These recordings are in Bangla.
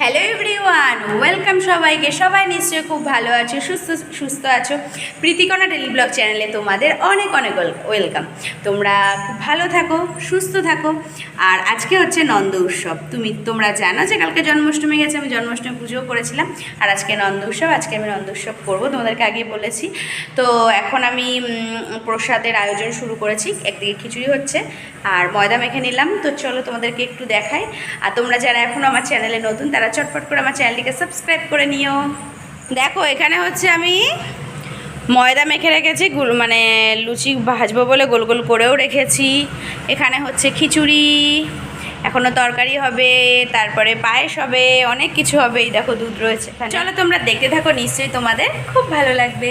হ্যালো এভরিওয়ান ওয়েলকাম সবাইকে। সবাই নিশ্চয়ই খুব ভালো আছো, সুস্থ সুস্থ আছো। প্রীতিকণা ডেলি ব্লগ চ্যানেলে তোমাদের অনেক অনেক ওয়েলকাম তোমরা খুব ভালো থাকো, সুস্থ থাকো। আর আজকে হচ্ছে নন্দ উৎসব। তুমি, তোমরা জানো যে কালকে জন্মাষ্টমী গেছে, আমি জন্মাষ্টমী পুজোও করেছিলাম। আর আজকে নন্দ উৎসব, আজকে আমি নন্দ উৎসব করব, তোমাদেরকে আগে বলেছি। তো এখন আমি প্রসাদের আয়োজন শুরু করেছি, একদিকে খিচুড়ি হচ্ছে, আর ময়দা মেখে নিলাম। তো চলো তোমাদেরকে একটু দেখাই। আর তোমরা যারা এখনও আমার চ্যানেলে নতুন, তারা চটপট করে আমার চ্যানেলটিকে সাবস্ক্রাইব করে নিও। দেখো, এখানে হচ্ছে আমি ময়দা মেখে রেখেছি, গুল মানে লুচি ভাজবো বলে গোল গোল করেও রেখেছি। এখানে হচ্ছে খিচুড়ি এখনও তরকারি হবে, তারপরে পায়েস হবে, অনেক কিছু হবে। এই দেখো, দুধ রয়েছে চলো তোমরা দেখতে থাকো, নিশ্চয়ই তোমাদের খুব ভালো লাগবে।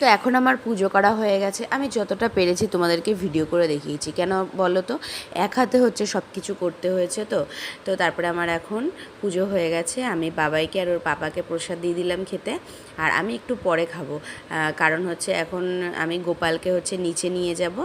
তো এখন আমার পুজো করা হয়ে গেছে। আমি যতটা পেরেছি তোমাদেরকে ভিডিও করে দেখিয়েছি। কেন বলো তো? এক হাতে হচ্ছে সব কিছু করতে হয়েছে তো। তো তারপরে আমার এখন পুজো হয়ে গেছে। আমি বাবাইকে আর ওর পাপাকে প্রসাদ দিয়ে দিলাম খেতে। আর আমি একটু পরে খাব। কারণ হচ্ছে এখন আমি গোপালকে হচ্ছে নিচে নিয়ে যাব।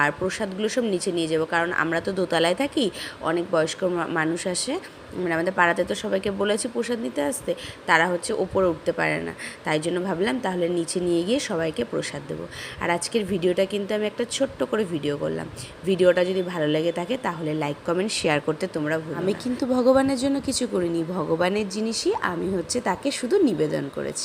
আর প্রসাদগুলো সব নিচে নিয়ে যাব। কারণ আমরা তো দোতলায় থাকি, অনেক বয়স্ক মানুষ আসে। মানে আমাদের পাড়াতে তো সবাইকে বলেছি প্রসাদ নিতে আসতে, তারা হচ্ছে ওপরে উঠতে পারে না। তাই জন্য ভাবলাম তাহলে নিচে নিয়ে গিয়ে সবাইকে প্রসাদ দেবো। আর আজকের ভিডিওটা কিন্তু আমি একটা ছোট্ট করে ভিডিও করলাম। ভিডিওটা যদি ভালো লাগে থাকে তাহলে লাইক, কমেন্ট, শেয়ার করতে তোমরা ভুল আমি কিন্তু ভগবানের জন্য কিছু করিনি, ভগবানের জিনিসই আমি হচ্ছে তাকে শুধু নিবেদন করেছি।